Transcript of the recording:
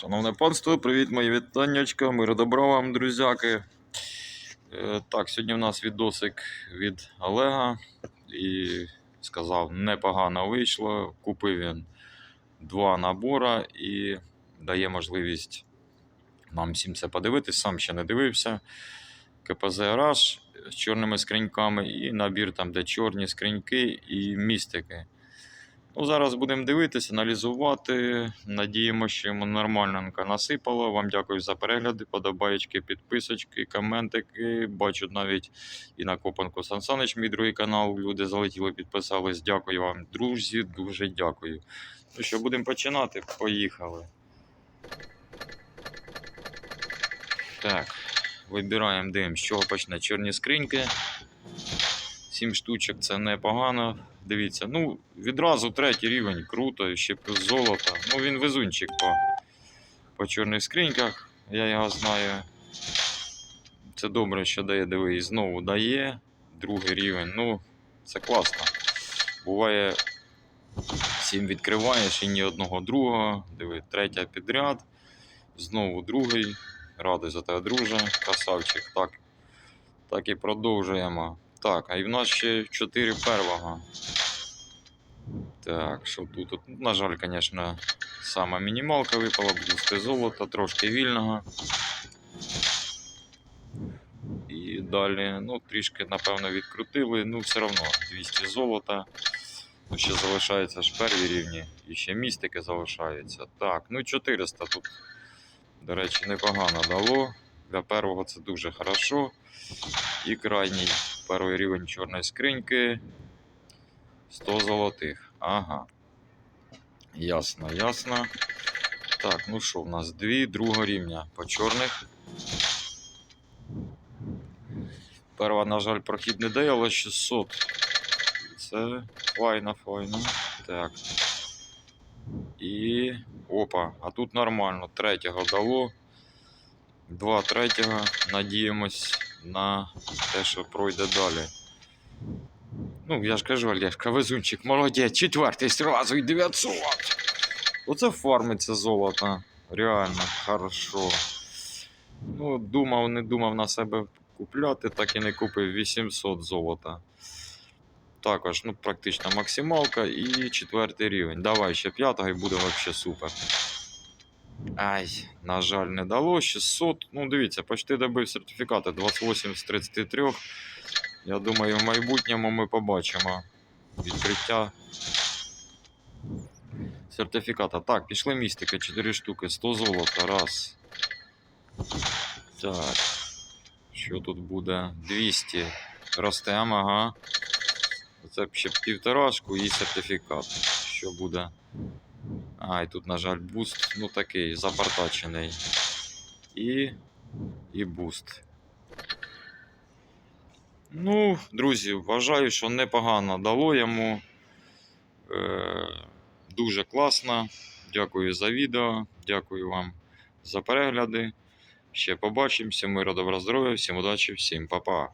Шановне панство, привіт, мої вітаннячка, миру добра вам, друзяки. Е, Так, сьогодні в нас відосик від Олега і сказав, непогано вийшло. Купив він два набора і дає можливість нам всім це подивитись. Сам ще не дивився. КПЗ Rush з чорними скриньками і набір там, де чорні скриньки і містики. Ну, зараз будемо дивитися, аналізувати. Надіємося, що йому нормальненько насипало. Вам дякую за перегляди, подобаєчки, підписочки, коментики. Бачу навіть і на Копанку Сан Санич, мій другий канал. Люди залетіли, підписались. Дякую вам, друзі, дуже дякую. Ну що, будемо починати? Поїхали. Так, вибираємо, дивимося, з чого почне. Чорні скриньки. 7 штучок це непогано. Дивіться, ну відразу третій рівень, круто, ще плюс золото. Ну він везунчик по, по чорних скриньках, я його знаю. Це добре, що дає, диви, і знову дає. Другий рівень. Ну, це класно. Буває, сім відкриваєш і ні одного другого. Диви, третя підряд. Знову другий. Радий за тебе, друже. Красавчик. Так, так і продовжуємо. Так, а і в нас ще 4 первого. Так, що тут? На жаль, звісно, сама мінімалка випала, блюсти золота, трошки вільного. І далі, ну, трішки, напевно, відкрутили, ну, все одно 200 золота. Ну, ще залишається ж перві рівні, і ще містики залишаються. Так, ну 400 тут, до речі, непогано дало. Для первого це дуже хорошо. І крайній перший рівень чорної скриньки 100 золотих. Ага. Ясно, ясно. Так, ну що, в нас дві другого рівня по чорних. Перва, на жаль, прохід не дає, але 600. Це файно, файно. Так. І. Опа, а тут нормально. Третього дало. Два третього. Надіємось на те, що пройде далі. Ну, я ж кажу, Олешка, везунчик, молодець, четвертий зразу і 900. Оце фармиться золото. Реально, хорошо. Ну, думав, не думав на себе купляти, так і не купив 800 золота. Також, ну, практично максималка і четвертий рівень. Давай ще п'ятого і буде взагалі супер. Ай, на жаль, не дало. 600. Ну, дивіться, почти добив сертифікати 28 з 33. Я думаю, в майбутньому ми побачимо відкриття сертифіката. Так, пішли містики, 4 штуки, 100 золота, раз. Так. Що тут буде? 200. Ростемо, ага. Це ще півторашку і сертифікат. Що буде? А, і тут, на жаль, буст, ну такий, запартачений. І. І буст. Ну, друзі, вважаю, що непогано дало йому. Е, дуже класно. Дякую за відео. Дякую вам за перегляди. Ще побачимося. Миру, добра здоров'я, всім удачі, всім па-па.